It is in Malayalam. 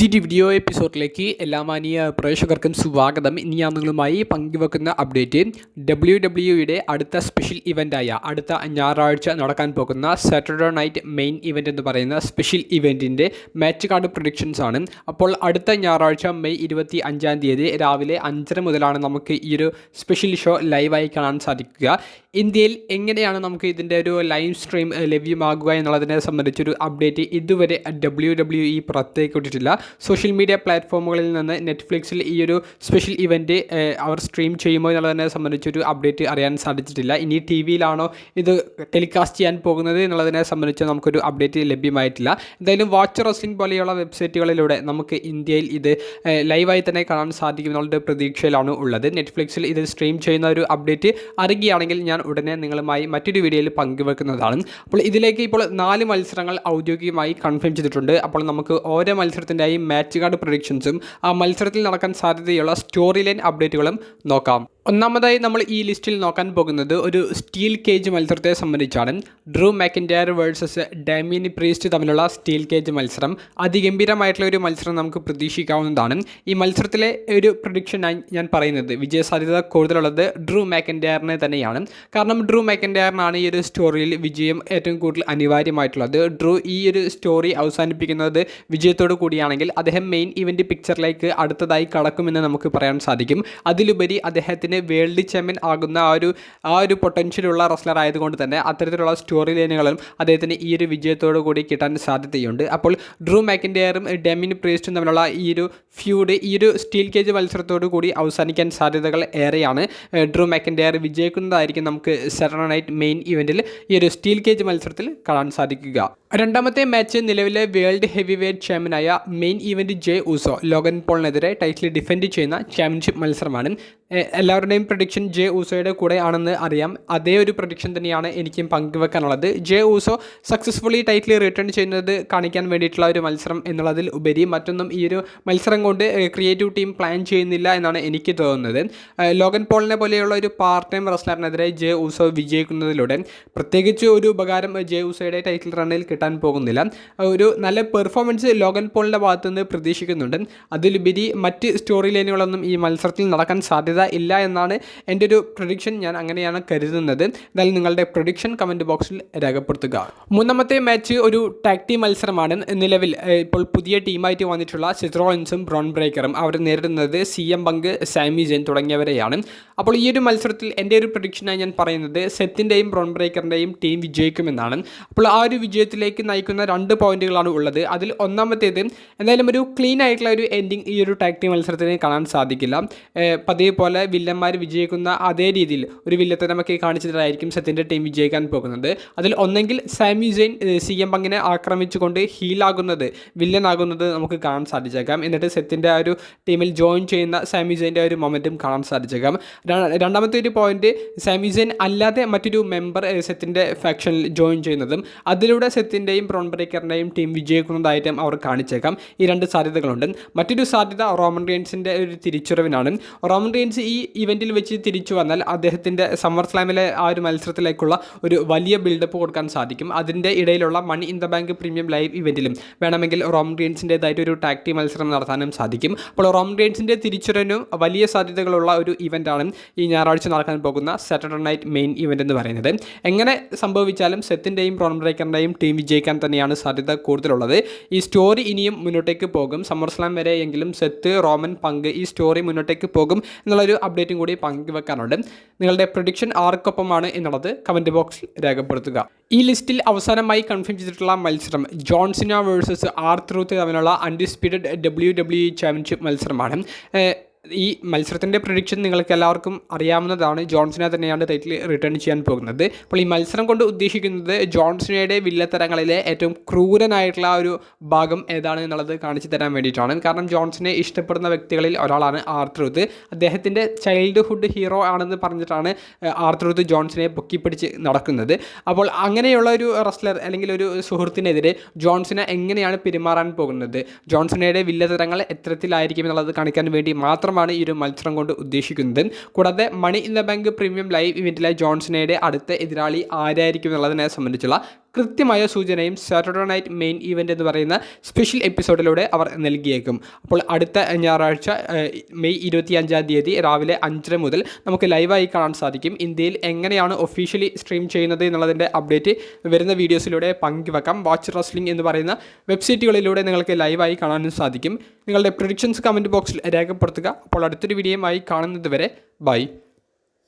പുതിയൊരു വീഡിയോ എപ്പിസോഡിലേക്ക് എല്ലാ മാനിയ പ്രേക്ഷകർക്കും സ്വാഗതം. ഇനി ഞാൻ നിങ്ങളുമായി പങ്കുവെക്കുന്ന അപ്ഡേറ്റ് ഡബ്ല്യു ഡബ്ല്യുയുടെ അടുത്ത സ്പെഷ്യൽ ഇവന്റായ അടുത്ത ഞായറാഴ്ച നടക്കാൻ പോകുന്ന സാറ്റർഡേ നൈറ്റ് മെയിൻ ഇവന്റ് എന്ന് പറയുന്ന സ്പെഷ്യൽ ഇവന്റിന്റെ മാച്ച് കാർഡ് പ്രൊഡിക്ഷൻസ് ആണ്. അപ്പോൾ അടുത്ത ഞായറാഴ്ച മെയ് ഇരുപത്തി അഞ്ചാം തീയതി രാവിലെ അഞ്ചര മുതലാണ് നമുക്ക് ഈ ഒരു സ്പെഷ്യൽ ഷോ ലൈവായി കാണാൻ സാധിക്കുക. ഇന്ത്യയിൽ എങ്ങനെയാണ് നമുക്ക് ഇതിന്റെ ഒരു ലൈവ് സ്ട്രീം ലഭ്യമാകുക എന്നുള്ളതിനെ സംബന്ധിച്ചൊരു അപ്ഡേറ്റ് ഇതുവരെ ഡബ്ല്യു ഡബ്ല്യു ഇ പുറത്തേക്ക് വിട്ടിട്ടില്ല. സോഷ്യൽ മീഡിയ പ്ലാറ്റ്ഫോമുകളിൽ നിന്ന് നെറ്റ്ഫ്ലിക്സിൽ ഈ ഒരു സ്പെഷ്യൽ ഇവന്റ് അവർ സ്ട്രീം ചെയ്യുമോ എന്നുള്ളതിനെ സംബന്ധിച്ചൊരു അപ്ഡേറ്റ് അറിയാൻ സാധിച്ചിട്ടില്ല. ഇനി ടി വിയിലാണോ ഇത് ടെലികാസ്റ്റ് ചെയ്യാൻ പോകുന്നത് എന്നുള്ളതിനെ സംബന്ധിച്ച് നമുക്കൊരു അപ്ഡേറ്റ് ലഭ്യമായിട്ടില്ല. എന്തായാലും വാച്ച് റസ്ലിംഗ് പോലെയുള്ള വെബ്സൈറ്റുകളിലൂടെ നമുക്ക് ഇന്ത്യയിൽ ഇത് ലൈവായി തന്നെ കാണാൻ സാധിക്കും പ്രതീക്ഷയിലാണ് ഉള്ളത്. നെറ്റ്ഫ്ലിക്സിൽ ഇത് സ്ട്രീം ചെയ്യുന്ന ഒരു അപ്ഡേറ്റ് അറിയുകയാണെങ്കിൽ ഞാൻ ഉടനെ നിങ്ങളുമായി മറ്റൊരു വീഡിയോയിൽ പങ്കുവെക്കുന്നതാണ്. അപ്പോൾ ഇതിലേക്ക് ഇപ്പോൾ നാല് മത്സരങ്ങൾ ഔദ്യോഗികമായി കൺഫേം ചെയ്തിട്ടുണ്ട്. അപ്പോൾ നമുക്ക് ഓരോ മത്സരത്തിന്റെയും മാച്ച് കാർഡ് പ്രൊഡിക്ഷൻസും ആ മത്സരത്തിൽ നടക്കാൻ സാധ്യതയുള്ള സ്റ്റോറി ലൈൻ അപ്ഡേറ്റുകളും നോക്കാം. ഒന്നാമതായി നമ്മൾ ഈ ലിസ്റ്റിൽ നോക്കാൻ പോകുന്നത് ഒരു സ്റ്റീൽ കേജ് മത്സരത്തെ സംബന്ധിച്ചാണ്. Drew McIntyre versus Damian Priest തമ്മിലുള്ള സ്റ്റീൽ കേജ് മത്സരം. അതിഗംഭീരമായിട്ടുള്ള ഒരു മത്സരം നമുക്ക് പ്രതീക്ഷിക്കാവുന്നതാണ്. ഈ മത്സരത്തിലെ ഒരു പ്രൊഡിക്ഷനായി ഞാൻ പറയുന്നത് വിജയസാധ്യത കൂടുതലുള്ളത് ഡ്രൂ മാക്കിൻഡയറിനെ തന്നെയാണ്. കാരണം ഡ്രൂ മെക്കൻഡയറിനാണ് ഈ ഒരു സ്റ്റോറിയിൽ വിജയം ഏറ്റവും കൂടുതൽ അനിവാര്യമായിട്ടുള്ളത്. ഡ്രൂ ഈ ഒരു സ്റ്റോറി അവസാനിപ്പിക്കുന്നത് വിജയത്തോടു കൂടിയാണെങ്കിൽ അദ്ദേഹം മെയിൻ ഇവന്റ് പിക്ചറിലേക്ക് അടുത്തതായി കടക്കുമെന്ന് നമുക്ക് പറയാൻ സാധിക്കും. അതിലുപരി അദ്ദേഹത്തിന് വേൾഡ് ചാമ്പ്യൻ ആകുന്ന ആ ഒരു ആ ഒരു പൊട്ടൻഷ്യലുള്ള റെസ്ലർ ആയതുകൊണ്ട് തന്നെ അത്തരത്തിലുള്ള സ്റ്റോറി ലൈനുകളും അദ്ദേഹത്തിന് ഈ ഒരു വിജയത്തോടു കൂടി കിട്ടാൻ സാധ്യതയുണ്ട്. അപ്പോൾ ഡ്രൂ മാക്കിന്റെയറും ഡെമിൻ പ്രീസ്റ്റും തമ്മിലുള്ള ഈ ഒരു ഫ്യൂഡ് ഈ ഒരു സ്റ്റീൽ കേജ് മത്സരത്തോടു കൂടി അവസാനിക്കാൻ സാധ്യതകൾ ഏറെയാണ്. ഡ്രൂ മാക്കിന്റെയർ വിജയിക്കുന്നതായിരിക്കും നമുക്ക് സെറൺ നൈറ്റ് മെയിൻ ഇവന്റിൽ ഈ ഒരു സ്റ്റീൽ കേജ് മത്സരത്തിൽ കാണാൻ സാധിക്കുക. രണ്ടാമത്തെ മാച്ച് നിലവിലെ വേൾഡ് ഹെവി വെയ്റ്റ് ചാമ്പ്യനായ main event Jey Uso Logan പോളിനെതിരെ title defend ചെയ്യുന്ന ചാമ്പ്യൻഷിപ്പ് മത്സരമാണ് എല്ലാവരുടെയും പ്രഡിക്ഷൻ ജെ ഊസോയുടെ കൂടെ ആണെന്ന് അറിയാം. അതേ ഒരു പ്രഡിക്ഷൻ തന്നെയാണ് എനിക്കും പങ്കുവെക്കാനുള്ളത്. Jey Uso successfully title return ചെയ്യുന്നത് കാണിക്കാൻ വേണ്ടിയിട്ടുള്ള ഒരു മത്സരം എന്നുള്ളതിൽ ഉപരി മറ്റൊന്നും ഈ ഒരു മത്സരം കൊണ്ട് ക്രിയേറ്റീവ് ടീം പ്ലാൻ ചെയ്യുന്നില്ല എന്നാണ് എനിക്ക് തോന്നുന്നത്. ലോഗൻ പോളിനെ പോലെയുള്ള ഒരു പാർട്ട് ടൈം റെസ്ലറിനെതിരെ ജെ ഊസോ വിജയിക്കുന്നതിലൂടെ പ്രത്യേകിച്ച് ഒരു ഉപകാരം ജെ ഊസോയുടെ ടൈറ്റിൽ റണ്ണിൽ കിട്ടാൻ പോകുന്നില്ല. ഒരു നല്ല പെർഫോമൻസ് ലോഗൻ പോളിന്റെ ഭാഗത്തുനിന്ന് പ്രതീക്ഷിക്കുന്നുണ്ട്. അതിലുപരി മറ്റ് സ്റ്റോറി ലൈനുകളൊന്നും ഈ മത്സരത്തിൽ നടക്കാൻ സാധ്യത ഇല്ല എന്നാണ് എന്റെ ഒരു പ്രൊഡിക്ഷൻ ഞാൻ അങ്ങനെയാണ് കരുതുന്നത്. എന്തായാലും നിങ്ങളുടെ പ്രൊഡിക്ഷൻ കമന്റ് ബോക്സിൽ രേഖപ്പെടുത്തുക. മൂന്നാമത്തെ മാച്ച് ഒരു ടാക് ടീം മത്സരമാണ്. നിലവിൽ ഇപ്പോൾ പുതിയ ടീമായിട്ട് വന്നിട്ടുള്ള സിത്രോളിൻസും ബ്രോൺ ബ്രേക്കറും അവർ നേരിടുന്നത് C M Punk Sami Zayn തുടങ്ങിയവരെയാണ്. അപ്പോൾ ഈ ഒരു മത്സരത്തിൽ എന്റെ ഒരു പ്രൊഡിക്ഷനായി ഞാൻ പറയുന്നത് സെത്തിന്റെയും ബ്രോൺ ബ്രേക്കറിന്റെയും ടീം വിജയിക്കുമെന്നാണ്. അപ്പോൾ ആ ഒരു വിജയത്തിലേക്ക് നയിക്കുന്ന രണ്ട് പോയിന്റുകളാണ് ഉള്ളത്. അതിൽ ഒന്നാമത്തേത് എന്തായാലും ഒരു ക്ലീൻ ആയിട്ടുള്ള ഒരു എൻഡിങ് ഈ ഒരു ടാക് ടീം മത്സരത്തിന് കാണാൻ സാധിക്കില്ല. പതിവ് വില്ലന്മാർ വിജയിക്കുന്ന അതേ രീതിയിൽ ഒരു വില്ലത്തനമൊക്കെ കാണിച്ചിട്ടായിരിക്കും സത്യന്റെ ടീം വിജയിക്കാൻ പോകുന്നത്. അതിൽ ഒന്നെങ്കിൽ സാമി ജെയിൻ സി എം പങ്കിനെ ആക്രമിച്ചുകൊണ്ട് ഹീലാകുന്നത് വില്ലനാകുന്നത് നമുക്ക് കാണാൻ സാധിച്ചേക്കാം. എന്നിട്ട് സെത്തിന്റെ ആ ഒരു ടീമിൽ ജോയിൻ ചെയ്യുന്ന സാമി ജെയിന്റെ ഒരു മൊമെന്റും കാണാൻ സാധിച്ചേക്കാം. രണ്ടാമത്തെ ഒരു പോയിന്റ് സാമി ജെയിൻ അല്ലാതെ മറ്റൊരു മെമ്പർ സെത്തിന്റെ ഫാക്ഷനിൽ ജോയിൻ ചെയ്യുന്നതും അതിലൂടെ സെത്തിന്റെയും പ്രോൺ ബ്രേക്കറിന്റെയും ടീം വിജയിക്കുന്നതായിട്ടും അവർ കാണിച്ചേക്കാം. ഈ രണ്ട് സാധ്യതകളുണ്ട്. മറ്റൊരു സാധ്യത റോമൻ റെയിൻസിന്റെ ഒരു തിരിച്ചുവരവിനാണ് റോമൻ റെയിൻസ് ഈ ഇവന്റിൽ വെച്ച് തിരിച്ചു വന്നാൽ അദ്ദേഹത്തിന്റെ സമ്മർ സ്ലാമിലെ ആ ഒരു മത്സരത്തിലേക്കുള്ള ഒരു വലിയ ബിൽഡപ്പ് കൊടുക്കാൻ സാധിക്കും. അതിന്റെ ഇടയിലുള്ള money in the bank premium live ഇവന്റിലും വേണമെങ്കിൽ റോം റെയിൻസിന്റെതായിട്ട് ഒരു ടാക്ടി മത്സരം നടത്താനും സാധിക്കും. അപ്പോൾ റോം ഗ്രീൻസിന്റെ തിരിച്ചുരനു വലിയ സാധ്യതകളുള്ള ഒരു ഇവന്റാണ് ഈ ഞായറാഴ്ച നടക്കാൻ പോകുന്ന സാറ്റർഡേ നൈറ്റ് മെയിൻ ഇവന്റ് എന്ന് പറയുന്നത്. എങ്ങനെ സംഭവിച്ചാലും സെത്തിന്റെയും റോം ബ്രേക്കറിന്റെയും ടീം വിജയിക്കാൻ തന്നെയാണ് സാധ്യത കൂടുതലുള്ളത്. ഈ സ്റ്റോറി ഇനിയും മുന്നോട്ടേക്ക് പോകും. സമ്മർ സ്ലാം വരെ എങ്കിലും സെത്ത് റോമൻ പങ്ക് ഈ സ്റ്റോറി മുന്നോട്ടേക്ക് പോകും എന്നുള്ളൊരു അപ്ഡേറ്റും കൂടി പങ്കുവെക്കാനുണ്ട്. നിങ്ങളുടെ പ്രൊഡിക്ഷൻ ആർക്കൊപ്പമാണ് എന്നുള്ളത് കമന്റ് ബോക്സിൽ രേഖപ്പെടുത്തുക. ഈ ലിസ്റ്റിൽ അവസാനമായി കൺഫേം ചെയ്തിട്ടുള്ള മത്സരം ജോൺസിന വേഴ്സസ് ആർ ത്രൂത്ത് തമ്മിലുള്ള അൺഡിസ്പ്യൂട്ടഡ് ഡബ്ല്യു ഡബ്ല്യു ചാമ്പ്യൻഷിപ്പ് മത്സരമാണ്. ഈ മത്സരത്തിന്റെ പ്രൊഡിക്ഷൻ നിങ്ങൾക്ക് എല്ലാവർക്കും അറിയാവുന്നതാണ്. ജോൺസിനെ തന്നെയാണ് ടൈറ്റിൽ റിട്ടേൺ ചെയ്യാൻ പോകുന്നത്. അപ്പോൾ ഈ മത്സരം കൊണ്ട് ഉദ്ദേശിക്കുന്നത് ജോൺസിനയുടെ വില്ലത്തരങ്ങളിലെ ഏറ്റവും ക്രൂരനായിട്ടുള്ള ഒരു ഭാഗം ഏതാണ് എന്നുള്ളത് കാണിച്ചു തരാൻ വേണ്ടിയിട്ടാണ്. കാരണം ജോൺസിനെ ഇഷ്ടപ്പെടുന്ന വ്യക്തികളിൽ ഒരാളാണ് ആർത്രൂത്ത് അദ്ദേഹത്തിന്റെ ചൈൽഡ്ഹുഡ് ഹീറോ ആണെന്ന് പറഞ്ഞിട്ടാണ് ആർത്രൂത്ത് ജോൺസിനെ പൊക്കിപ്പിടിച്ച് നടക്കുന്നത്. അപ്പോൾ അങ്ങനെയുള്ള ഒരു റസ്ലർ അല്ലെങ്കിൽ ഒരു സുഹൃത്തിനെതിരെ ജോൺസിനെ എങ്ങനെയാണ് പെരുമാറാൻ പോകുന്നത്? ജോൺസിനയുടെ വില്ലത്തരങ്ങൾ എത്തരത്തിലായിരിക്കും എന്നുള്ളത് കാണിക്കാൻ വേണ്ടി മാത്രമാണ് ഈ ഒരു മത്സരം കൊണ്ട് ഉദ്ദേശിക്കുന്നത്. കൂടാതെ money in the bank premium live ഇവന്റിലെ ജോൺസണയുടെ അടുത്ത എതിരാളി ആരായിരിക്കും എന്നുള്ളതിനെ സംബന്ധിച്ചുള്ള കൃത്യമായ സൂചനയും സാറ്റർഡേ നൈറ്റ് മെയിൻ ഇവന്റ് എന്ന് പറയുന്ന സ്പെഷ്യൽ എപ്പിസോഡിലൂടെ അവർ നൽകിയേക്കും. അപ്പോൾ അടുത്ത ഞായറാഴ്ച മെയ് ഇരുപത്തി അഞ്ചാം തീയതി രാവിലെ അഞ്ചര മുതൽ നമുക്ക് ലൈവായി കാണാൻ സാധിക്കും. ഇന്ത്യയിൽ എങ്ങനെയാണ് ഒഫീഷ്യലി സ്ട്രീം ചെയ്യുന്നത് എന്നുള്ളതിന്റെ അപ്ഡേറ്റ് വരുന്ന വീഡിയോസിലൂടെ പങ്കുവെക്കാം. വാച്ച് റസ്ലിംഗ് എന്ന് പറയുന്ന വെബ്സൈറ്റുകളിലൂടെ നിങ്ങൾക്ക് ലൈവായി കാണാനും സാധിക്കും. നിങ്ങളുടെ പ്രൊഡിക്ഷൻസ് കമന്റ് ബോക്സിൽ രേഖപ്പെടുത്തുക. അപ്പോൾ അടുത്തൊരു വീഡിയോയുമായി കാണുന്നത് വരെ ബൈ